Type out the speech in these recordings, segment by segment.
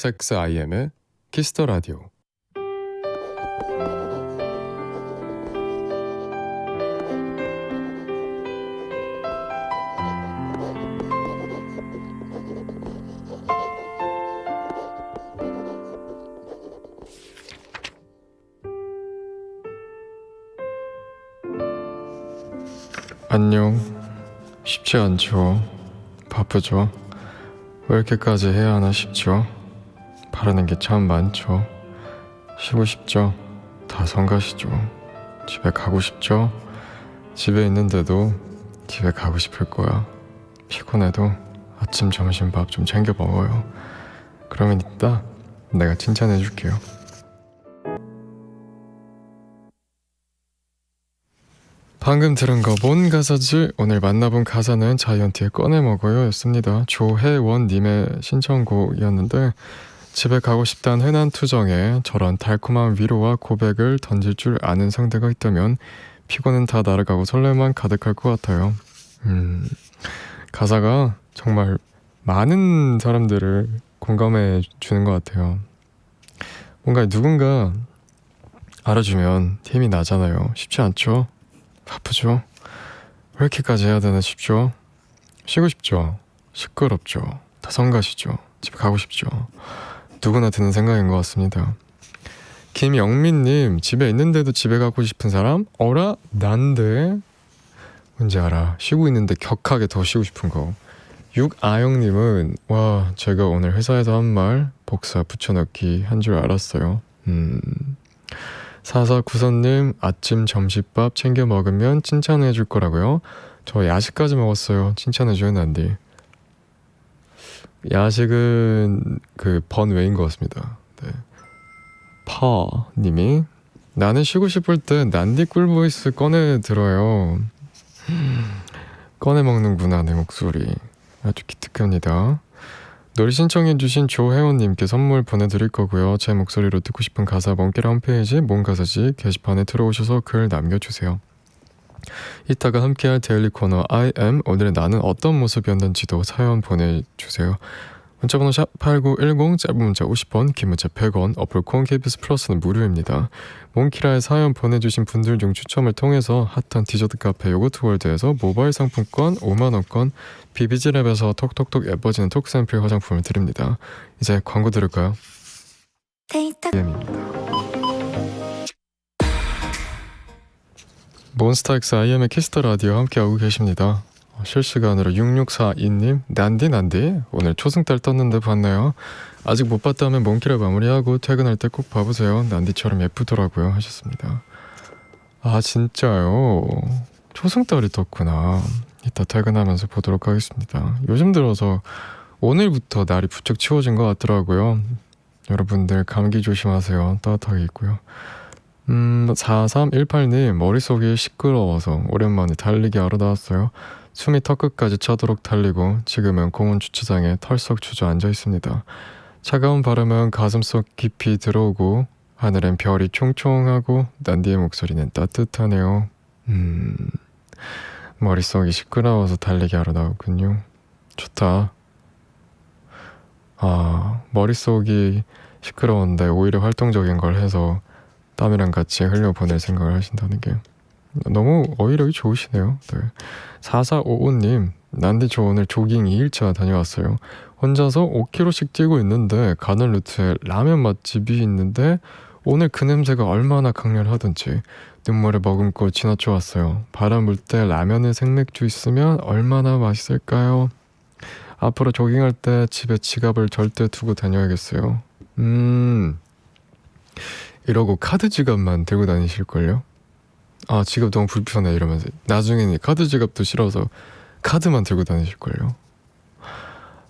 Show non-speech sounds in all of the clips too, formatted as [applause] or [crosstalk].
몬스타엑스 IM의 키스터 라디오. 안녕. 쉽지 않죠. 바쁘죠. 왜 이렇게까지 해야 하나 싶죠. 바라는 게 참 많죠. 쉬고 싶죠. 다 성가시죠. 집에 가고 싶죠. 집에 있는데도 집에 가고 싶을 거야. 피곤해도 아침, 점심 밥 좀 챙겨 먹어요. 그러면 이따 내가 칭찬해 줄게요. 방금 들은 거 뭔 가사지? 오늘 만나본 가사는 자이언티의 꺼내 먹어요 였습니다. 조혜원님의 신청곡이었는데 집에 가고 싶다는 흔한 투정에 저런 달콤한 위로와 고백을 던질 줄 아는 상대가 있다면 피곤은 다 날아가고 설렘만 가득할 것 같아요. 음, 가사가 정말 많은 사람들을 공감해 주는 것 같아요. 뭔가 누군가 알아주면 힘이 나잖아요. 쉽지 않죠? 바쁘죠? 왜 이렇게까지 해야 되나 싶죠? 쉬고 싶죠? 시끄럽죠? 다 성가시죠? 집에 가고 싶죠? 누구나 드는 생각인 것 같습니다. 김영민님, 집에 있는데도 집에 가고 싶은 사람? 어라? 난데? 뭔지 알아. 쉬고 있는데 격하게 더 쉬고 싶은 거. 육아영님은, 와, 제가 오늘 회사에서 한 말 복사 붙여넣기 한 줄 알았어요. 음. 사사구선님 아침 점심밥 챙겨 먹으면 칭찬해 줄 거라고요? 저 야식까지 먹었어요. 칭찬해 안 돼. 야식은 그 번외인 것 같습니다. 네. 파님이 나는 쉬고 싶을 때 난디 꿀보이스 꺼내 들어요. 꺼내 먹는구나 내 목소리. 아주 기특합니다. 노래 신청해주신 조혜원님께 선물 보내드릴 거고요. 제 목소리로 듣고 싶은 가사 먼길 홈페이지 뭔 가사지 게시판에 들어오셔서 글 남겨주세요. 이따가 함께할 데일리 코너 I am 오늘의 나는 어떤 모습이었는지도 사연 보내주세요. 문자번호 샵 8910 짧은 문자 50원 긴 문자 100원 어플 콩 KBS 플러스는 무료입니다. 몬키라에 사연 보내주신 분들 중 추첨을 통해서 핫한 디저트 카페 요거트월드에서 모바일 상품권 5만원권 비비지랩에서 톡톡톡 예뻐지는 톡샘플 화장품을 드립니다. 이제 광고 들을까요? IM입니다. 몬스타엑스 IM의 키스터 라디오 함께하고 계십니다. 어, 실시간으로 6642님 난디 난디 오늘 초승달 떴는데 봤나요? 아직 못 봤다면 몽키를 마무리하고 퇴근할 때 꼭 봐보세요. 난디처럼 예쁘더라고요 하셨습니다. 아 진짜요? 초승달이 떴구나. 이따 퇴근하면서 보도록 하겠습니다. 요즘 들어서 오늘부터 날이 부쩍 추워진 것 같더라고요. 여러분들 감기 조심하세요. 따뜻하게 있고요. 음, 4318님 머릿속이 시끄러워서 오랜만에 달리기 하러 나왔어요. 숨이 턱끝까지 차도록 달리고 지금은 공원 주차장에 털썩 주저앉아 있습니다. 차가운 바람은 가슴속 깊이 들어오고 하늘엔 별이 총총하고 난디의 목소리는 따뜻하네요. 음, 머릿속이 시끄러워서 달리기 하러 나오군요. 좋다. 아, 머릿속이 시끄러운데 오히려 활동적인 걸 해서 땀이랑 같이 흘려보낼 생각을 하신다는 게 너무 어휘력이 좋으시네요. 네. 4455님, 난디 저 오늘 조깅 2일차 다녀왔어요. 혼자서 5km씩 뛰고 있는데 가는 루트에 라면 맛집이 있는데 오늘 그 냄새가 얼마나 강렬하던지 눈물을 머금고 지나쳐 왔어요. 바람 불 때 라면에 생맥주 있으면 얼마나 맛있을까요? 앞으로 조깅할 때 집에 지갑을 절대 두고 다녀야겠어요. 음, 이러고 카드 지갑만 들고 다니실걸요? 아 지갑 너무 불편해 이러면서. 나중에는 카드 지갑도 싫어서 카드만 들고 다니실걸요?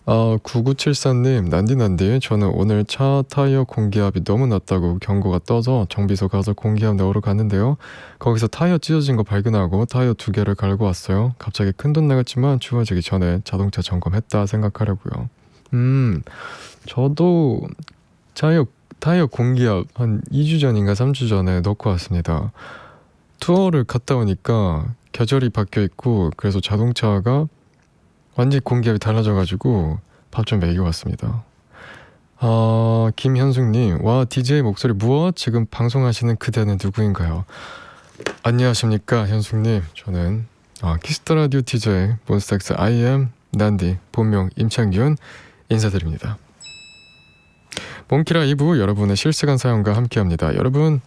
아 9974님 난디난디. 저는 오늘 차 타이어 공기압이 너무 낮다고 경고가 떠서 정비소 가서 공기압 넣으러 갔는데요. 거기서 타이어 찢어진 거 발견하고 타이어 두 개를 갈고 왔어요. 갑자기 큰돈 나갔지만 추워지기 전에 자동차 점검했다 생각하려고요. 음 저도 타이어 타이어 공기압 한 2주 전인가 3주 전에 넣고 왔습니다. 투어를 갔다 오니까 계절이 바뀌어 있고 그래서 자동차가 완전히 공기압이 달라져 가지고 밥 좀 먹여 왔습니다. 어, 김현숙님, 와, DJ 목소리 무엇? 지금 방송하시는 그대는 누구인가요? 안녕하십니까, 현숙님. 저는 어, 키스터 라디오 DJ 몬스타엑스 IM 난디 본명 임창균 인사드립니다. 몽키라 2부 여러분의 실시간 사연과 함께합니다. 여러분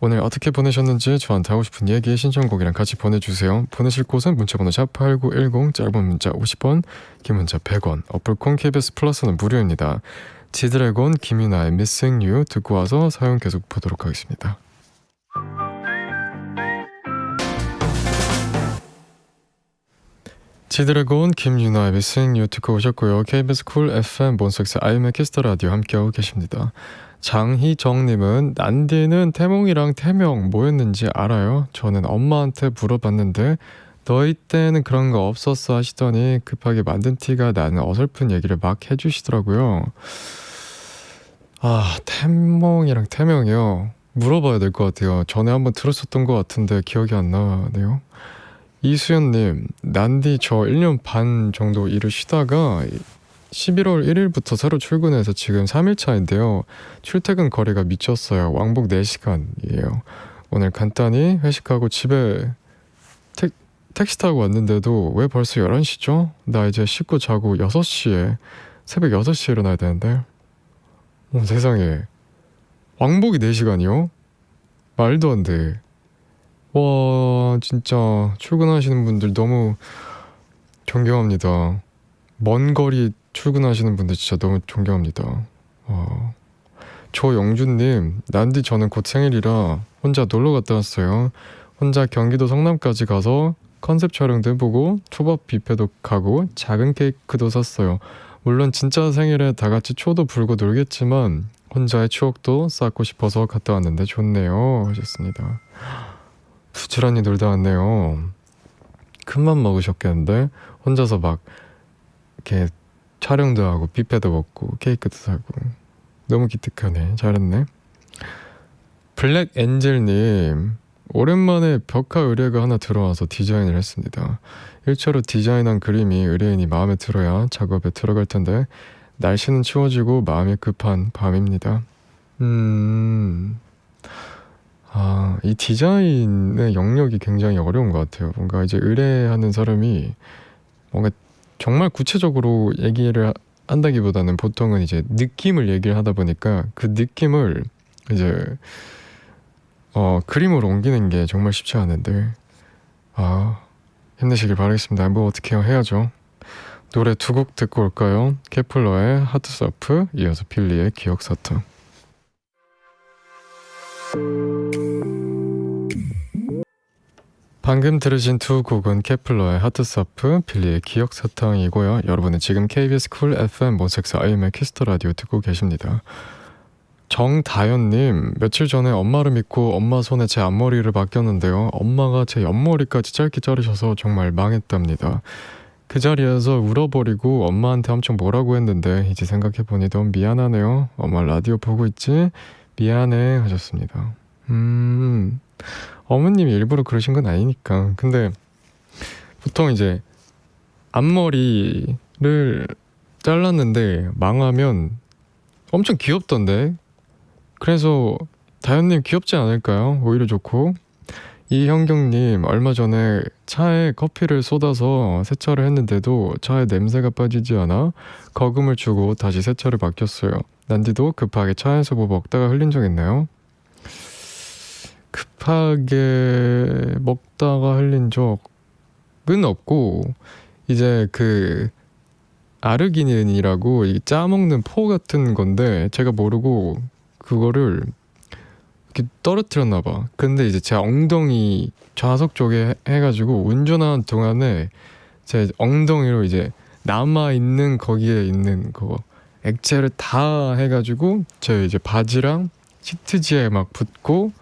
오늘 어떻게 보내셨는지 저한테 하고 싶은 얘기 신청곡이랑 같이 보내주세요. 보내실 곳은 문자번호 샵8910 짧은 문자 50원 긴 문자 100원 어플콘 KBS 플러스는 무료입니다. 지드래곤 김윤아의 Missing You 듣고 와서 사연 계속 보도록 하겠습니다. 지드래곤 김윤아의 Missing You 듣고 오셨고요. KBS 쿨 FM 몬스엑스 아이맥 키스터 라디오 함께하고 계십니다. 장희정님은 난디는 태몽이랑 태명 뭐였는지 알아요? 저는 엄마한테 물어봤는데 너희 때는 그런 거 없었어 하시더니 급하게 만든 티가 나는 어설픈 얘기를 막 해주시더라고요. 아 태몽이랑 태명이요. 물어봐야 될 것 같아요. 전에 한번 들었었던 것 같은데 기억이 안 나네요. 이수연님, 난디 저 1년 반 정도 일을 쉬다가 11월 1일부터 새로 출근해서 지금 3일 차인데요. 출퇴근 거리가 미쳤어요. 왕복 4시간이에요. 오늘 간단히 회식하고 집에 택, 택시 타고 왔는데도 왜 벌써 11시죠? 나 이제 씻고 자고 6시에 새벽 6시에 일어나야 되는데 어, 세상에 왕복이 4시간이요? 말도 안 돼. 와 진짜 출근하시는 분들 너무 존경합니다. 먼 거리 출근하시는 분들 진짜 너무 존경합니다. 와. 조영준님, 난디 저는 곧 생일이라 혼자 놀러 갔다 왔어요. 혼자 경기도 성남까지 가서 컨셉 촬영도 해보고 초밥 뷔페도 가고 작은 케이크도 샀어요. 물론 진짜 생일에 다 같이 초도 불고 놀겠지만 혼자의 추억도 쌓고 싶어서 갔다 왔는데 좋네요. 하셨습니다. 부지런히 놀다 왔네요. 큰맘 먹으셨겠는데 혼자서 막 이렇게 촬영도 하고 뷔페도 먹고 케이크도 사고 너무 기특하네. 잘했네. 블랙 엔젤님 오랜만에 벽화 의뢰가 하나 들어와서 디자인을 했습니다. 1차로 디자인한 그림이 의뢰인이 마음에 들어야 작업에 들어갈 텐데 날씨는 추워지고 마음이 급한 밤입니다. 음, 아, 이 디자인의 영역이 굉장히 어려운 것 같아요. 뭔가 이제 의뢰하는 사람이 뭔가 정말 구체적으로 얘기를 한다기보다는 보통은 이제 느낌을 얘기를 하다 보니까 그 느낌을 이제 어, 그림으로 옮기는 게 정말 쉽지 않은데 아 힘내시길 바라겠습니다. 뭐 어떻게 해야죠. 노래 두 곡 듣고 올까요? 케플러의 하트서프 이어서 필리의 기억사탕 방금 들으신 두 곡은 케플러의 하트서프, 빌리의 기억사탕이고요. 여러분은 지금 KBS 쿨 FM 모색스 아이엠의 키스터 라디오 듣고 계십니다. 정다연님, 며칠 전에 엄마를 믿고 엄마 손에 제 앞머리를 맡겼는데요. 엄마가 제 옆머리까지 짧게 자르셔서 정말 망했답니다. 그 자리에서 울어버리고 엄마한테 엄청 뭐라고 했는데 이제 생각해보니 너무 미안하네요. 엄마 라디오 보고 있지? 미안해 하셨습니다. 음... 어머님이 일부러 그러신 건 아니니까. 근데 보통 이제 앞머리를 잘랐는데 망하면 엄청 귀엽던데. 그래서 다현님 귀엽지 않을까요? 오히려 좋고. 이현경님 얼마 전에 차에 커피를 쏟아서 세차를 했는데도 차에 냄새가 빠지지 않아 거금을 주고 다시 세차를 맡겼어요. 난디도 급하게 차에서 뭐 먹다가 흘린 적 있나요? 급하게 먹다가 흘린 적은 없고 이제 그 아르기닌이라고 이 짜먹는 포 같은 건데 제가 모르고 그거를 이렇게 떨어뜨렸나 봐. 근데 이제 제 엉덩이 좌석 쪽에 해가지고 운전하는 동안에 제 엉덩이로 이제 남아 있는 거기에 있는 거 액체를 다 해가지고 제 이제 바지랑 시트지에 막 붙고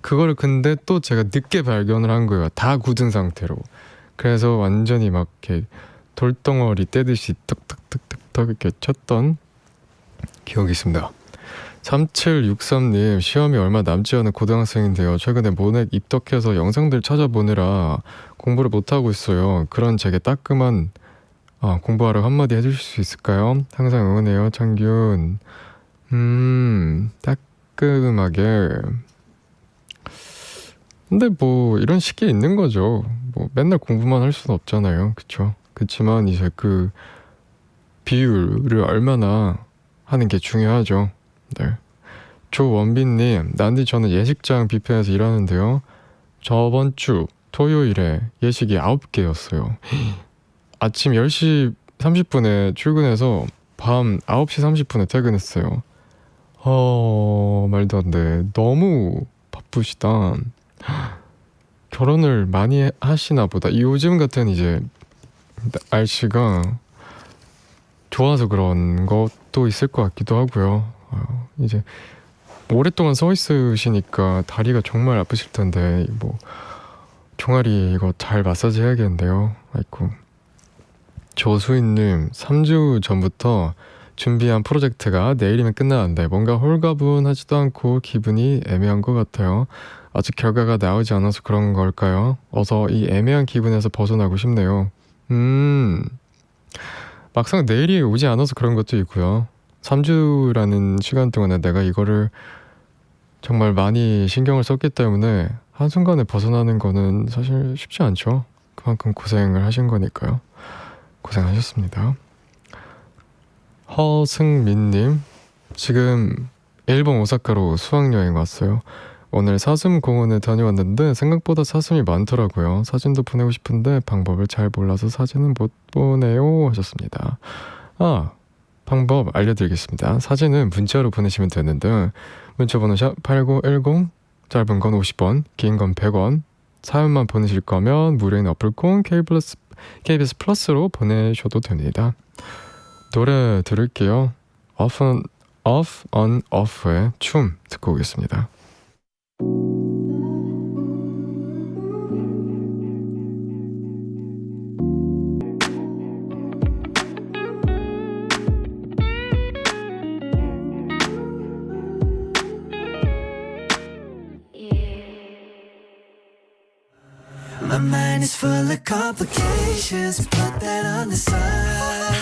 그거를 근데 또 제가 늦게 발견을 한 거예요. 다 굳은 상태로. 그래서 완전히 막 이렇게 돌덩어리 떼듯이 턱턱턱턱턱 이렇게 쳤던 기억이 있습니다. 3763님 시험이 얼마 남지 않은 고등학생인데요. 최근에 모넥 입덕해서 영상들 찾아보느라 공부를 못하고 있어요. 그런 제게 따끔한 아, 공부하러 한마디 해주실 수 있을까요? 항상 응원해요, 창균. 음, 따끔하게. 근데 뭐 이런 시기에 있는 거죠. 뭐 맨날 공부만 할 수는 없잖아요. 그쵸? 그치만 이제 그 비율을 얼마나 하는 게 중요하죠. 네. 조원빈님, 난디 저는 예식장 뷔페에서 일하는데요. 저번 주 토요일에 예식이 9개였어요. 아침 10시 30분에 출근해서 밤 9시 30분에 퇴근했어요. 어, 말도 안 돼. 너무 바쁘시다. 결혼을 많이 하시나 보다. 요즘 같은 이제 날씨가 좋아서 그런 것도 있을 것 같기도 하고요. 어, 이제 오랫동안 서 있으시니까 다리가 정말 아프실 텐데 뭐 종아리 이거 잘 마사지 해야겠는데요. 아이고. 조수인님 3주 전부터 준비한 프로젝트가 내일이면 끝나는데 뭔가 홀가분하지도 않고 기분이 애매한 것 같아요. 아직 결과가 나오지 않아서 그런 걸까요? 어서 이 애매한 기분에서 벗어나고 싶네요. 음, 막상 내일이 오지 않아서 그런 것도 있고요. 3주라는 시간 동안에 내가 이거를 정말 많이 신경을 썼기 때문에 한순간에 벗어나는 거는 사실 쉽지 않죠. 그만큼 고생을 하신 거니까요. 고생하셨습니다. 허승민님, 지금 일본 오사카로 수학여행 왔어요. 오늘 사슴 공원에 다녀왔는데 생각보다 사슴이 많더라고요. 사진도 보내고 싶은데 방법을 잘 몰라서 사진은 못 보내요 하셨습니다. 아, 방법 알려드리겠습니다. 사진은 문자로 보내시면 되는데 문자 번호 샵8910 짧은 건 50원, 긴 건 100원 사연만 보내실 거면 무료인 어플콘 KBS, KBS 플러스로 보내셔도 됩니다. 노래 들을게요. Off on Off on Off의 춤 듣고 오겠습니다. My mind is full of complications. Put that on the side.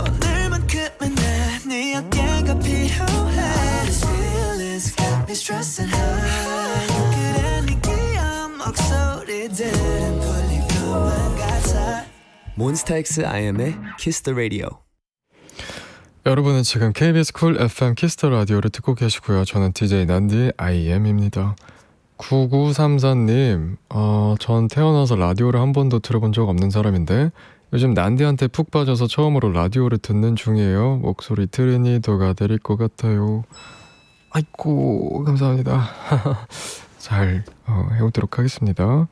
오늘만큼은 난네 어깨가 필요해. These feelings got me stressing high. 그래 네 귀여운 목소리들은 풀린 것만 같아. 몬스타엑스 IM의 Kiss the Radio. 여러분은 지금 KBS 쿨 FM 키스터 라디오를 듣고 계시고요. 저는 DJ 난디 IM입니다. 9934님, 어, 전 태어나서 라디오를 한 번도 들어본 적 없는 사람인데 요즘 난디한테 푹 빠져서 처음으로 라디오를 듣는 중이에요. 목소리 들으니 도가 내릴 것 같아요. 아이고, 감사합니다. [laughs] 잘 어, 해오도록 하겠습니다.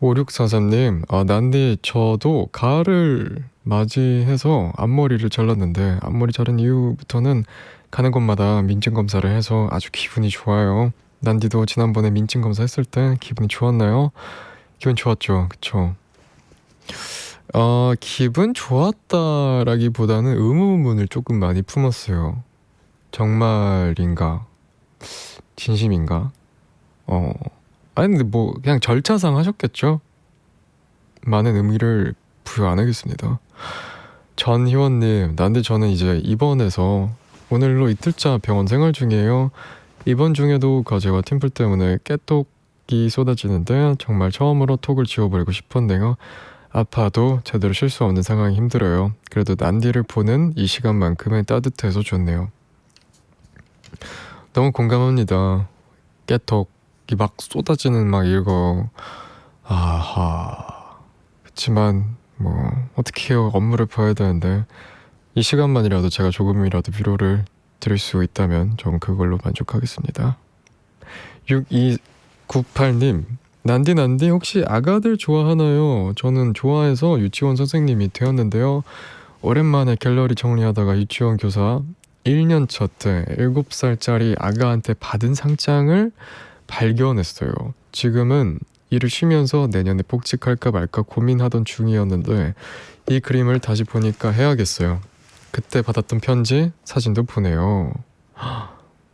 5643님, 아, 난디, 저도 가을을 맞이해서 앞머리를 잘랐는데, 앞머리 자른 이후부터는 가는 곳마다 민증 검사를 해서 아주 기분이 좋아요. 난디도 지난번에 민증 검사 했을 때 기분이 좋았나요? 기분 좋았죠, 그쵸? 어, 기분 좋았다라기보다는 의문문을 조금 많이 품었어요. 정말인가? 진심인가? 어, 아니 근데 뭐 그냥 절차상 하셨겠죠? 많은 의미를 부여 안 하겠습니다. 전 희원님, 난데 저는 이제 입원해서 오늘로 이틀차 병원 생활 중이에요. 입원 중에도 거제와 팀플 때문에 깨톡이 쏟아지는데 정말 처음으로 톡을 지워버리고 싶었네요. 아파도 제대로 쉴 수 없는 상황이 힘들어요. 그래도 난디를 보는 이 시간만큼은 따뜻해서 좋네요. 너무 공감합니다. 깨톡이 막 쏟아지는 막 이거 아하 그치만 뭐 어떻게 해요 업무를 봐야 되는데 이 시간만이라도 제가 조금이라도 위로를 드릴 수 있다면 전 그걸로 만족하겠습니다 6298님 난디 난디 혹시 아가들 좋아하나요? 저는 좋아해서 유치원 선생님이 되었는데요 오랜만에 갤러리 정리하다가 유치원 교사 1년 차 때 7살짜리 아가한테 받은 상장을 발견했어요. 지금은 일을 쉬면서 내년에 복직할까 말까 고민하던 중이었는데 이 그림을 다시 보니까 해야겠어요. 그때 받았던 편지 사진도 보내요.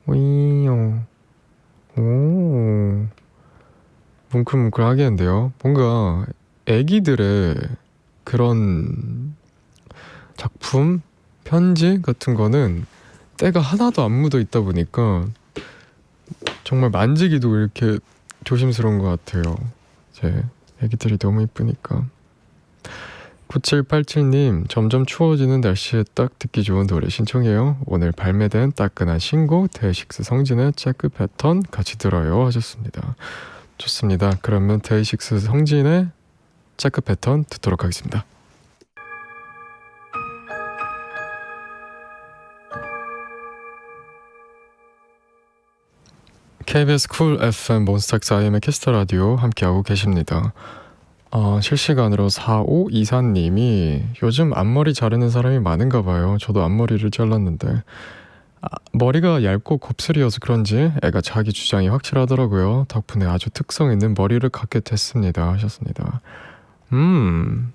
오이요. 오. 뭉클뭉클 하겠는데요. 뭔가 애기들의 그런 작품, 편지 같은 거는 때가 하나도 안 묻어 있다 보니까 정말 만지기도 이렇게 조심스러운 것 같아요. 제 애기들이 너무 이쁘니까. 9787님 점점 추워지는 날씨에 딱 듣기 좋은 노래 신청해요. 오늘 발매된 따끈한 신곡 데이식스 성진의 체크 패턴 같이 들어요 하셨습니다. 좋습니다. 그러면 데이식스 성진의 체크 패턴 듣도록 하겠습니다. KBS 쿨 FM 몬스타엑스 IM의 캐스터 라디오 함께하고 계십니다. 어, 실시간으로 4524님이 요즘 앞머리 자르는 사람이 많은가 봐요. 저도 앞머리를 잘랐는데 아, 머리가 얇고 곱슬이어서 그런지 애가 자기 주장이 확실하더라고요. 덕분에 아주 특성 있는 머리를 갖게 됐습니다. 하셨습니다. 음,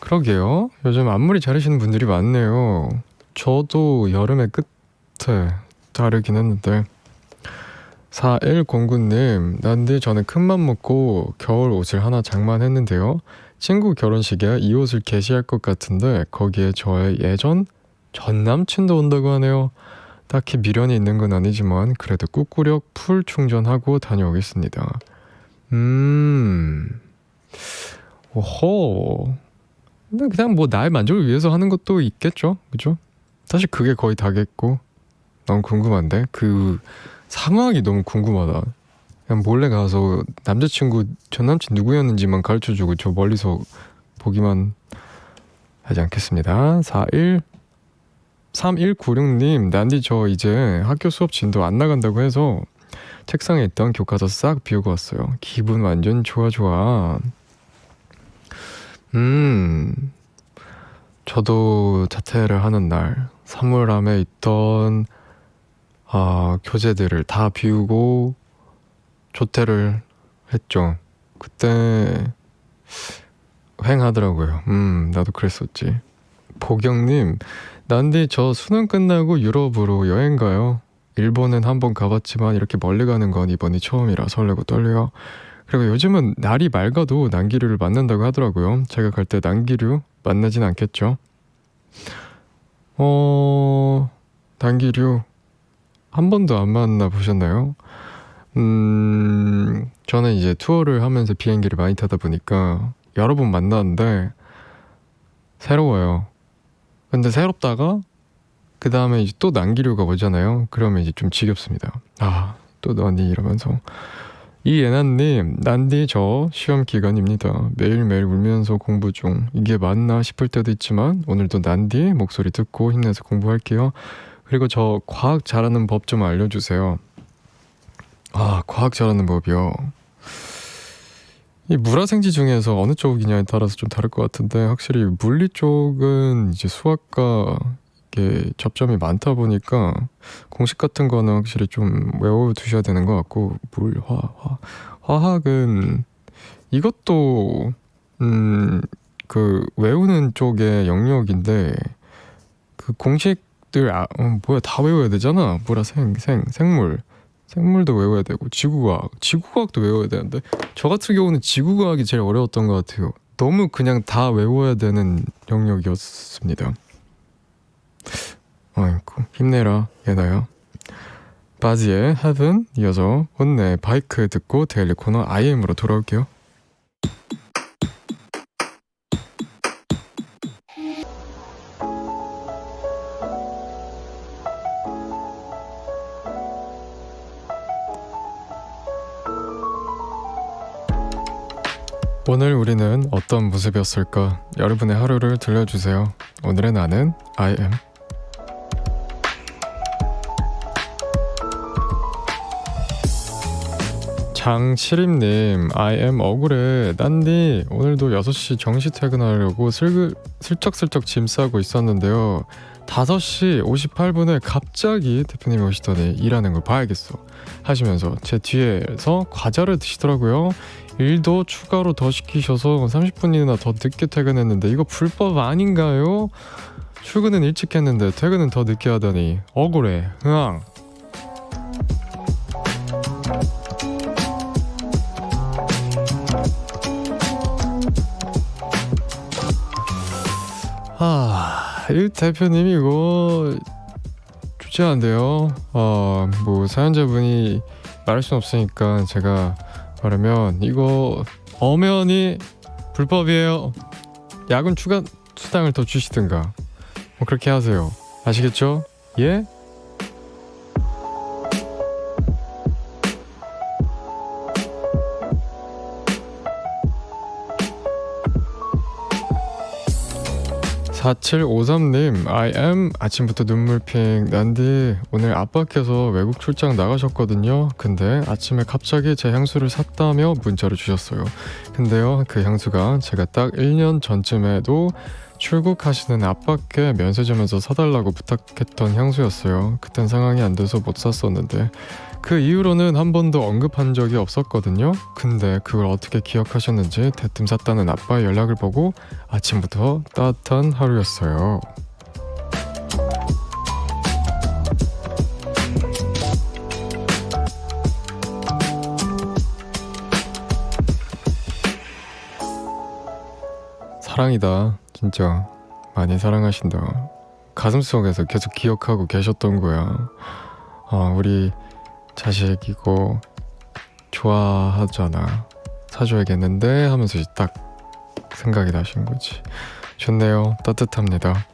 그러게요. 요즘 앞머리 자르시는 분들이 많네요. 저도 여름의 끝에 자르긴 했는데 4109님, 난데 저는 큰맘 먹고 겨울 옷을 하나 장만했는데요. 친구 결혼식에 이 옷을 게시할 것 같은데 거기에 저의 예전 전 남친도 온다고 하네요. 딱히 미련이 있는 건 아니지만 그래도 꾹꾹력 풀 충전하고 다녀오겠습니다. 음, 오호. 근데 그냥 뭐 나의 만족을 위해서 하는 것도 있겠죠, 그죠? 사실 그게 거의 다겠고, 너무 궁금한데 그 상황이 너무 궁금하다. 그냥 몰래 가서 남자친구 전 남친 누구였는지만 가르쳐주고 저 멀리서 보기만 하지 않겠습니다. 41 3196님 난디 저 이제 학교 수업 진도 안 나간다고 해서 책상에 있던 교과서 싹 비우고 왔어요. 기분 완전 좋아 좋아. 음 저도 자퇴를 하는 날 사물함에 있던 아, 교재들을 다 비우고 조퇴를 했죠. 그때 횡하더라고요. 음, 나도 그랬었지. 보경님, 난디 저 수능 끝나고 유럽으로 여행 가요. 일본은 한번 가봤지만 이렇게 멀리 가는 건 이번이 처음이라 설레고 떨려요. 그리고 요즘은 날이 맑아도 난기류를 만난다고 하더라고요. 제가 갈 때 난기류 만나진 않겠죠? 어, 난기류 한 번도 안 만나 보셨나요? 음, 저는 이제 투어를 하면서 비행기를 많이 타다 보니까 여러 번 만났는데 새로워요. 근데 새롭다가 그 다음에 이제 또 난기류가 오잖아요. 그러면 이제 좀 지겹습니다. 아, 또 너니 이러면서 이예나님, 난디 저 시험 기간입니다. 매일매일 울면서 공부 중. 이게 맞나 싶을 때도 있지만 오늘도 난디 목소리 듣고 힘내서 공부할게요. 그리고 저 과학 잘하는 법 좀 알려주세요. 아, 과학 잘하는 법이요. 이 물화생지 중에서 어느 쪽이냐에 따라서 좀 다를 것 같은데 확실히 물리 쪽은 이제 수학과 이게 접점이 많다 보니까 공식 같은 거는 확실히 좀 외워두셔야 되는 것 같고 물화 화 화학은 이것도 음 그 외우는 쪽의 영역인데 그 공식 들아 어, 뭐야 다 외워야 되잖아. 물화생 생 생물. 생물도 외워야 되고 지구과학. 지구과학도 외워야 되는데 저 같은 경우는 지구과학이 제일 어려웠던 것 같아요. 너무 그냥 다 외워야 되는 영역이었습니다. 아이고 힘내라 예나야. 바지의 헤븐 이어서 혼내 바이크 듣고 데일리 코너 IM으로 돌아올게요 오늘 우리는 어떤 모습이었을까? 여러분의 하루를 들려주세요. 오늘의 나는 IM. 장치림님, I am 억울해. 딴디, 오늘도 6시 정시 퇴근하려고 슬, 슬쩍슬쩍 짐 싸고 있었는데요. 5시 58분에 갑자기 대표님이 오시더니 일하는 걸 봐야겠어. 하시면서 제 뒤에서 과자를 드시더라고요. 일도 추가로 더 시키셔서 30분이나 더 늦게 퇴근했는데 이거 불법 아닌가요? 출근은 일찍 했는데 퇴근은 더 늦게 하다니 억울해. 흥. 아, 이 대표님이 이거 쉽지 않은데요. 어, 뭐 사연자분이 말할 순 없으니까 제가 말하면 이거 엄연히 불법이에요. 야근 추가 수당을 더 주시든가 뭐 그렇게 하세요. 아시겠죠? 예? (4753님) I am 아침부터 눈물핑. 난디 오늘 아빠께서 외국 출장 나가셨거든요. 근데 아침에 갑자기 제 향수를 샀다며 문자를 주셨어요. 근데요 그 향수가 제가 딱 1년 전쯤에도 출국하시는 아빠께 면세점에서 사달라고 부탁했던 향수였어요. 그땐 상황이 안 돼서 못 샀었는데 그 이후로는 한 번도 언급한 적이 없었거든요. 근데 그걸 어떻게 기억하셨는지 대뜸 샀다는 아빠의 연락을 보고 아침부터 따뜻한 하루였어요. 사랑이다. 진짜 많이 사랑하신다. 가슴속에서 계속 기억하고 계셨던 거야. 아, 우리 자식이고 좋아하잖아. 사줘야겠는데 하면서 딱 생각이 나신 거지. 좋네요. 따뜻합니다.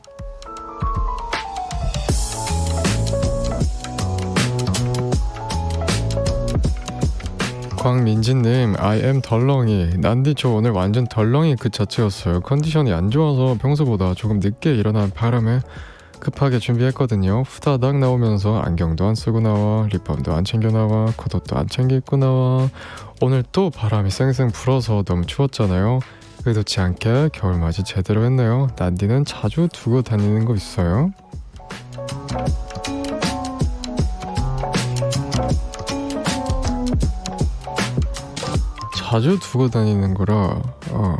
광민지님, I am 덜렁이. 난디 저 오늘 완전 덜렁이 그 자체였어요. 컨디션이 안 좋아서 평소보다 조금 늦게 일어난 바람에 급하게 준비했거든요. 후다닥 나오면서 안경도 안 쓰고 나와, 립밤도 안 챙겨 나와, 겉옷도 안 챙겨 입고 나와. 오늘 또 바람이 쌩쌩 불어서 너무 추웠잖아요. 의도치 않게 겨울맞이 제대로 했네요. 난디는 자주 두고 다니는 거 있어요? 자주 두고 다니는 거라 어,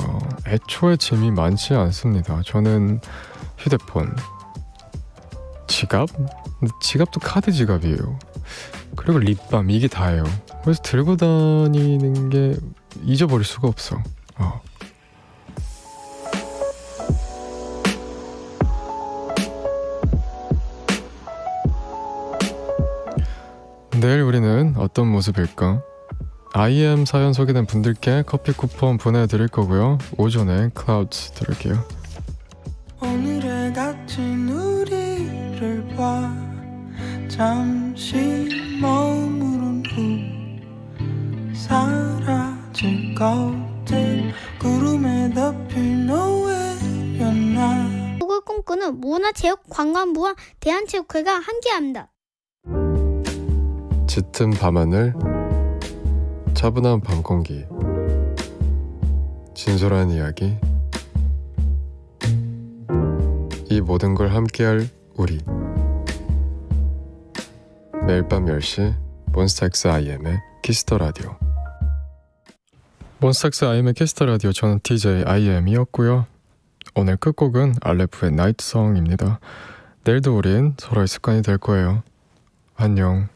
애초에 짐이 많지 않습니다. 저는 휴대폰, 지갑, 지갑도 카드 지갑이에요. 그리고 립밤 이게 다예요. 그래서 들고 다니는 게 잊어버릴 수가 없어. 어. 내일 우리는 어떤 모습일까? IM 사연 소개된 분들께 커피 쿠폰 보내드릴 거고요. 오전에 클라우드 들을게요. 잠시 머무른 후 사라질 것들 구름에 덮인 노예였나? 곡을 꿈꾸는 문화체육관광부와 대한체육회가 함께합니다. 짙은 밤하늘 차분한 밤 공기 진솔한 이야기. 이 모든 걸 함께할 우리 매일 밤 10시 몬스타엑스 IM의 키스터 라디오. 몬스타엑스 IM의 키스터 라디오 저는 DJ IM이었고요. 오늘 끝곡은 알레프의 나이트송입니다. 내일도 우린 서로의 습관이 될 거예요. 안녕